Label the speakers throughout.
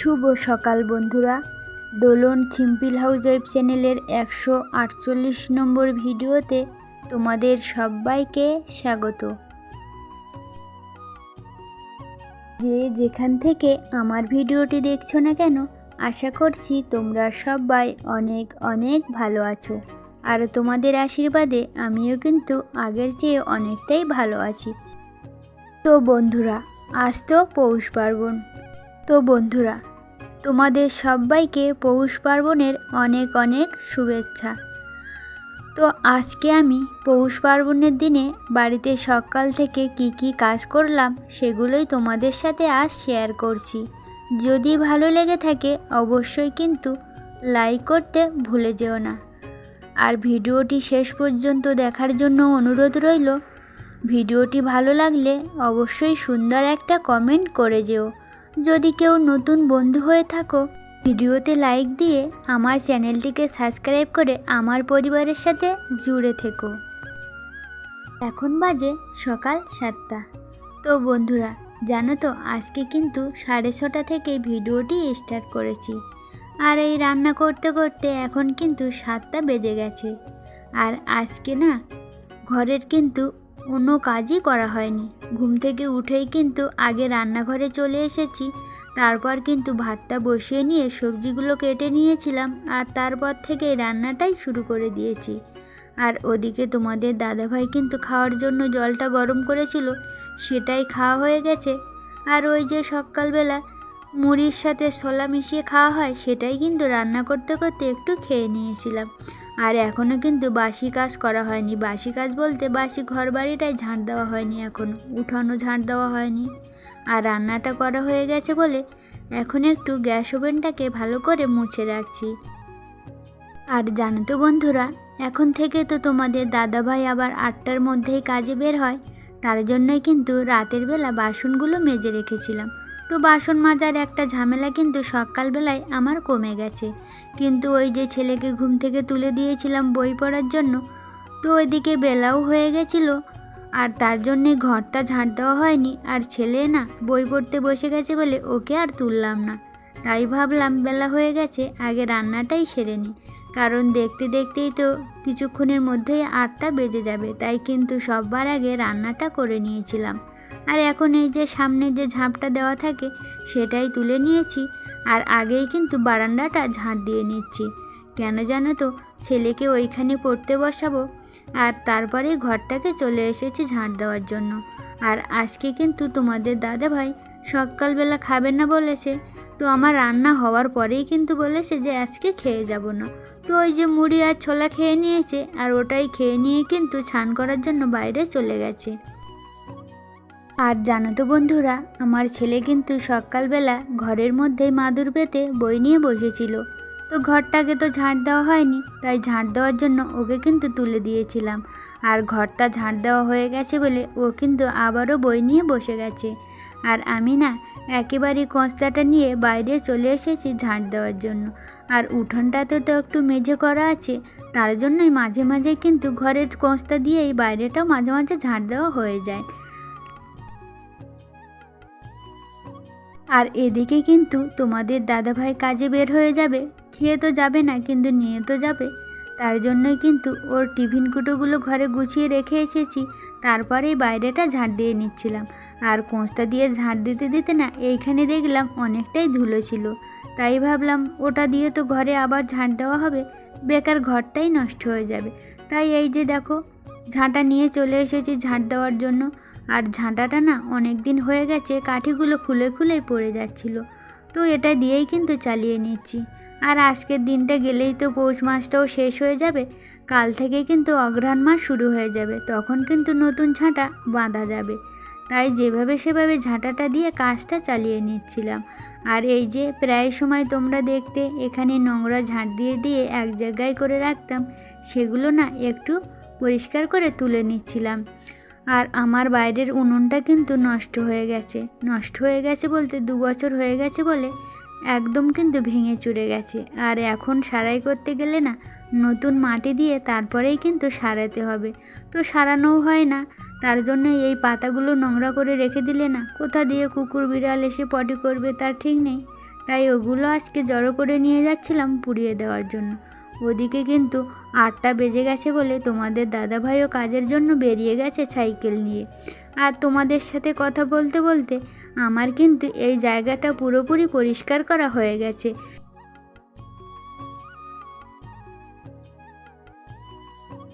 Speaker 1: শুভ সকাল বন্ধুরা। দোলন simple house web চ্যানেলের একশো আটচল্লিশ নম্বর ভিডিওতে তোমাদের সবাইকে স্বাগত। যে যেখান থেকে আমার ভিডিওটি দেখছ না কেন, আশা করছি তোমরা সবাই অনেক অনেক ভালো আছো। আর তোমাদের আশীর্বাদে আমিও কিন্তু আগের চেয়ে অনেকটাই ভালো আছি। তো বন্ধুরা, আজ তো পৌষ পার্বণ। তো বন্ধুরা তোমাদের সবাইকে পৌষ পার্বণের অনেক অনেক শুভেচ্ছা। তো আজকে আমি পৌষ পার্বণের দিনে বাড়িতে সকাল থেকে কি কি কাজ করলাম সেগুলোই তোমাদের সাথে আজ শেয়ার করছি। যদি ভালো লেগে থাকে অবশ্যই কিন্তু লাইক করতে ভুলে যেও না। আর ভিডিওটি শেষ পর্যন্ত দেখার জন্য অনুরোধ রইল, ভিডিওটি ভালো লাগলে অবশ্যই সুন্দর একটা কমেন্ট করে যেও। যদি কেউ নতুন বন্ধু হয়ে থাকো, ভিডিওতে লাইক দিয়ে আমার চ্যানেলটিকে সাবস্ক্রাইব করে আমার পরিবারের সাথে জুড়ে থেকো। এখন বাজে সকাল সাতটা। তো বন্ধুরা, জানো তো, আজকে কিন্তু সাড়ে ছটা থেকে ভিডিওটি স্টার্ট করেছি। আর এই রান্না করতে করতে এখন কিন্তু সাতটা বেজে গেছে। আর আজকে না, ঘরের কিন্তু কোনো কাজই করা হয়নি। ঘুম থেকে উঠেই কিন্তু আগে রান্নাঘরে চলে এসেছি, তারপর কিন্তু ভাতটা বসিয়ে নিয়ে সবজিগুলো কেটে নিয়েছিলাম আর তারপর থেকে রান্নাটাই শুরু করে দিয়েছি। আর ওদিকে তোমাদের দাদাভাই কিন্তু খাওয়ার জন্য জলটা গরম করেছিল, সেটাই খাওয়া হয়ে গেছে। আর ওই যে সকালবেলা মুড়ির সাথে ছোলা মিশিয়ে খাওয়া হয়, সেটাই কিন্তু রান্না করতে করতে একটু খেয়ে নিয়েছিলাম। আর এখনও কিন্তু বাসি কাজ করা হয়নি। বাসি কাজ বলতে বাসি ঘর বাড়িটাই ঝাঁট দেওয়া হয়নি এখনও উঠানো ঝাঁট দেওয়া হয়নি। আর রান্নাটা করা হয়ে গেছে বলে এখন একটু গ্যাস ওভেনটাকে ভালো করে মুছে রাখছি। আর জানো তো বন্ধুরা, এখন থেকে তো তোমাদের দাদাভাই আবার আটটার মধ্যেই কাজে বের হয়। তার জন্যই কিন্তু রাতের বেলা বাসনগুলো মেজে রেখেছিলাম। তো বাসন মাজার একটা ঝামেলা কিন্তু সকালবেলায় আমার কমে গেছে। কিন্তু ওই যে ছেলেকে ঘুম থেকে তুলে দিয়েছিলাম বই পড়ার জন্য, তো ওইদিকে বেলাও হয়ে গেছিল। আর তার জন্যে ঘরটা ঝাঁট দেওয়া হয়নি, আর ছেলে না বই পড়তে বসে গেছে বলে ওকে আর তুললাম না। তাই ভাবলাম বেলা হয়ে গেছে, আগে রান্নাটাই সেরে নিই কারণ দেখতে দেখতেই তো কিছুক্ষণের মধ্যেই আটটা বেজে যাবে, তাই কিন্তু সববার আগে রান্নাটা করে নিয়েছিলাম। আর এখন এই যে সামনে যে ঝাঁপটা দেওয়া থাকে, সেটাই তুলে নিয়েছি। আর আগেই কিন্তু বারান্দাটা ঝাঁট দিয়ে নিচ্ছি। কেন জানো তো, ছেলেকে ওইখানে পড়তে বসাবো, আর তারপরে ঘরটাকে চলে এসেছি ঝাঁট দেওয়ার জন্য। আর আজকে কিন্তু তোমাদের দাদা ভাই সকালবেলা খাবে না বলেছে, তো আমার রান্না হওয়ার পরেই কিন্তু বলেছে যে আজকে খেয়ে যাব না। তো ওই যে মুড়ি আর ছোলা খেয়ে নিয়েছে, আর ওটাই খেয়ে নিয়ে কিন্তু ছান করার জন্য বাইরে চলে গেছে। আর জানো তো বন্ধুরা, আমার ছেলে কিন্তু সকালবেলা ঘরের মধ্যেই মাদুর পেতে বই নিয়ে বসেছিল। তো ঘরটাকে তো ঝাঁট দেওয়া হয়নি, তাই ঝাঁট দেওয়ার জন্য ওকে কিন্তু তুলে দিয়েছিলাম। আর ঘরটা ঝাঁট দেওয়া হয়ে গেছে বলে ও কিন্তু আবারও বই নিয়ে বসে গেছে। আর আমি না, একেবারে কস্তাটা নিয়ে বাইরে চলে এসেছি ঝাঁট দেওয়ার জন্য। আর উঠোনটাতে তো একটু মেঝে করা আছে, তার জন্যই মাঝে মাঝে কিন্তু ঘরের কস্তা দিয়েই বাইরেটাও মাঝে মাঝে ঝাঁট দেওয়া হয়ে যায়। আর এদিকে কিন্তু তোমাদের দাদাভাই কাজে বের হয়ে যাবে। খেয়ে তো যাবে না, কিন্তু নিয়ে তো যাবে। তার জন্যই কিন্তু ওর টিফিন কুটোগুলো ঘরে গুছিয়ে রেখে এসেছি। তারপরেই বাইরেটা ঝাঁট দিয়ে নিচ্ছিলাম। আর কোঁচটা দিয়ে ঝাঁট দিতে দিতে না এইখানে দেখলাম অনেকটাই ধুলো ছিল। তাই ভাবলাম, ওটা দিয়ে তো ঘরে আবার ঝাঁট দেওয়া হবে। বেকার ঘরটাই নষ্ট হয়ে যাবে। তাই এই যে দেখো, ঝাঁটা নিয়ে চলে এসেছি ঝাঁট দেওয়ার জন্য। আর ঝাঁটাটা না অনেক দিন হয়ে গেছে কাঠিগুলো খুলে খুলেই পড়ে যাচ্ছিল। তো এটা দিয়েই কিন্তু চালিয়ে নিচ্ছি। আর আজকের দিনটা গেলেই তো পৌষ মাসটাও শেষ হয়ে যাবে। কাল থেকে কিন্তু অঘ্রাণ মাস শুরু হয়ে যাবে। তখন কিন্তু নতুন ঝাঁটা বাঁধা যাবে। তাই যেভাবে সেভাবে ঝাঁটাটা দিয়ে কাজটা চালিয়ে নিচ্ছিলাম। আর এই যে প্রায় সময় তোমরা দেখতে এখানে নোংরা ঝাঁট দিয়ে দিয়ে এক জায়গায় করে রাখতাম, সেগুলো না একটু পরিষ্কার করে তুলে নিচ্ছিলাম। আর আমার বাইরের উনুনটা কিন্তু নষ্ট হয়ে গেছে। নষ্ট হয়ে গেছে বলতে দু বছর হয়ে গেছে বলে একদম কিন্তু ভেঙে চুরে গেছে। আর এখন সারাই করতে গেলে না, নতুন মাটি দিয়ে তারপরেই কিন্তু সারাতে হবে। তো সারানোও হয় না, তার জন্য এই পাতাগুলো নোংরা করে রেখে দিলে না, কোথা দিয়ে কুকুর বিড়াল এসে পটি করবে তার ঠিক নেই। তাই ওগুলো আজকে জড়ো করে নিয়ে যাচ্ছিলাম পুড়িয়ে দেওয়ার জন্য। ওদিকে কিন্তু আটটা বেজে গেছে বলে তোমাদের দাদাভাইও কাজের জন্য বেরিয়ে গেছে সাইকেল নিয়ে। আর তোমাদের সাথে কথা বলতে বলতে আমার কিন্তু এই জায়গাটা পুরোপুরি পরিষ্কার করা হয়ে গেছে।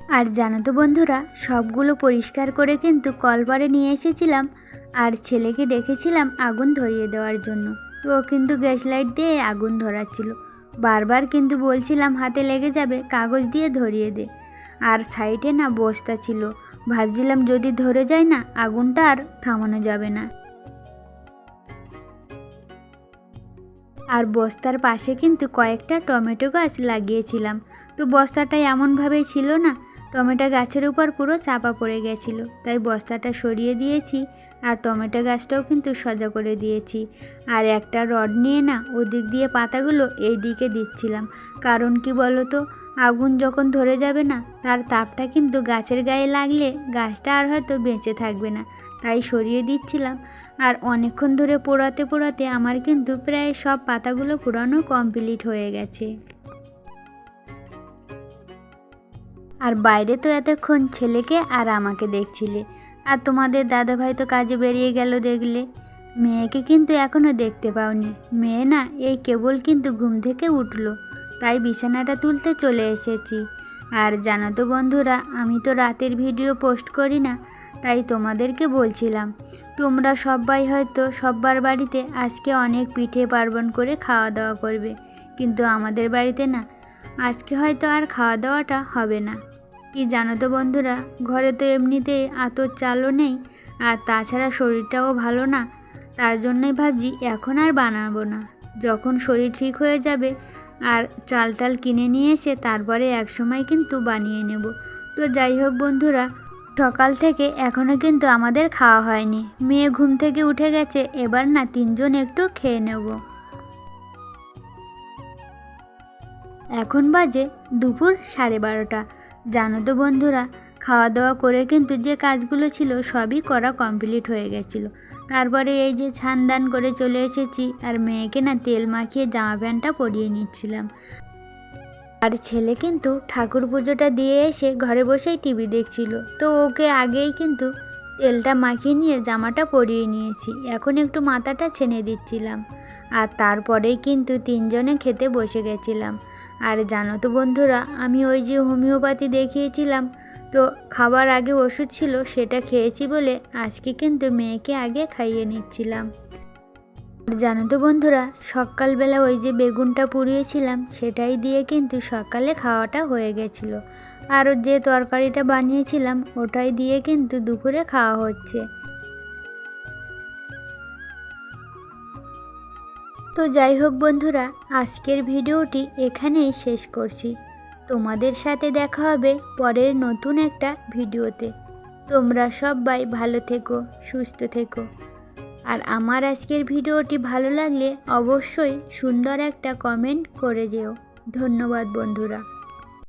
Speaker 1: আর জানো তো বন্ধুরা, সবগুলো পরিষ্কার করে কিন্তু কলপারে নিয়ে এসেছিলাম আর ছেলেকে ডেকেছিলাম আগুন ধরিয়ে দেওয়ার জন্য। তো ও কিন্তু গ্যাস লাইট দিয়ে আগুন ধরাচ্ছিল। বারবার কিন্তু বলছিলাম হাতে লেগে যাবে, কাগজ দিয়ে ধরিয়ে দে। আর সাইডে না বস্তা ছিল। ভাবছিলাম যদি ধরে যায় না, আগুনটা আর থামানো যাবে না। আর বস্তার পাশে কিন্তু কয়েকটা টমেটো গাছ লাগিয়েছিলাম। তো বস্তাটা এমনভাবেই ছিল না টমেটো গাছের উপর পুরো চাপা পড়ে গেছিল। তাই বস্তাটা সরিয়ে দিয়েছি আর টমেটো গাছটাও কিন্তু সজা করে দিয়েছি। আর একটা রড নিয়ে না ওদিক দিয়ে পাতাগুলো এই দিকে দিচ্ছিলাম। কারণ কি বলো তো আগুন যখন ধরে যাবে না, তার তাপটা কিন্তু গাছের গায়ে লাগলে গাছটা আর হয়তো বেঁচে থাকবে না। তাই সরিয়ে দিচ্ছিলাম। আর অনেকক্ষণ ধরে পোড়াতে পোড়াতে আমার কিন্তু প্রায় সব পাতাগুলো পুরানো কমপ্লিট হয়ে গেছে। আর বাইরে তো এতক্ষণ ছেলেকে আর আমাকে দেখছিলে। আর তোমাদের দাদাভাই তো কাজে বেরিয়ে গেল দেখলে। মেয়েকে কিন্তু এখনও দেখতে পাওনি। মেয়ে না, এই কেবল কিন্তু ঘুম থেকে উঠল। তাই বিছানাটা তুলতে চলে এসেছি। আর জানো তো বন্ধুরা, আমি তো রাতের ভিডিও পোস্ট করি না, তাই তোমাদেরকে বলছিলাম, তোমরা সবাই হয়তো সব্বার বাড়িতে আজকে অনেক পিঠে পার্বণ করে খাওয়া দাওয়া করবে। কিন্তু আমাদের বাড়িতে না আজকে হয়তো আর খাওয়া দাওয়াটা হবে না। কি জানো তো বন্ধুরা, ঘরে তো এমনিতেই আতর চালও নেই, আর তাছাড়া শরীরটাও ভালো না। তার জন্যই ভাবছি এখন আর বানাবো না। যখন শরীর ঠিক হয়ে যাবে, আর চাল টাল কিনে নিয়ে এসে তারপরে এক সময় কিন্তু বানিয়ে নেব। তো যাই হোক বন্ধুরা, সকাল থেকে এখনও কিন্তু আমাদের খাওয়া হয়নি। মেয়ে ঘুম থেকে উঠে গেছে, এবার না তিনজন একটু খেয়ে নেব। এখন বাজে দুপুর সাড়ে বারোটা। জানো তো বন্ধুরা খাওয়া দাওয়া করে কিন্তু যে কাজগুলো ছিল সবই করা কমপ্লিট হয়ে গেছিল। তারপরে এই যে ছান দান করে চলে এসেছি আর মেয়েকে না তেল মাখিয়ে জামা প্যান্টটা পরিয়ে নিচ্ছিলাম। আর ছেলে কিন্তু ঠাকুর পুজোটা দিয়ে এসে ঘরে বসেই টিভি দেখছিল। তো ওকে আগেই কিন্তু তেলটা মাখিয়ে নিয়ে জামাটা পরিয়ে নিয়েছি। এখন একটু মাথাটা ছেনে দিচ্ছিলাম। আর তারপরেই কিন্তু তিনজনে খেতে বসে গেছিলাম। আর জানো তো বন্ধুরা, আমি ওই যে হোমিওপ্যাথি দেখিয়েছিলাম, তো খাবার আগে ওষুধ ছিল, সেটা খেয়েছি বলে আজকে কিন্তু মেয়েকে আগে খাইয়ে নিচ্ছিলাম। আর জানো তো বন্ধুরা, সকালবেলা ওই যে বেগুনটা পুড়িয়েছিলাম, সেটাই দিয়ে কিন্তু সকালে খাওয়াটা হয়ে গেছিল। আর যে তরকারিটা বানিয়েছিলাম, ওটাই দিয়ে কিন্তু দুপুরে খাওয়া হচ্ছে। তো যাই হোক বন্ধুরা, আজকের ভিডিওটি এখানেই শেষ করছি। তোমাদের সাথে দেখা হবে পরের নতুন একটা ভিডিওতে। তোমরা সবাই ভালো থেকো, সুস্থ থেকো। আর আমার আজকের ভিডিওটি ভালো লাগলে অবশ্যই সুন্দর একটা কমেন্ট করে যেও। ধন্যবাদ বন্ধুরা।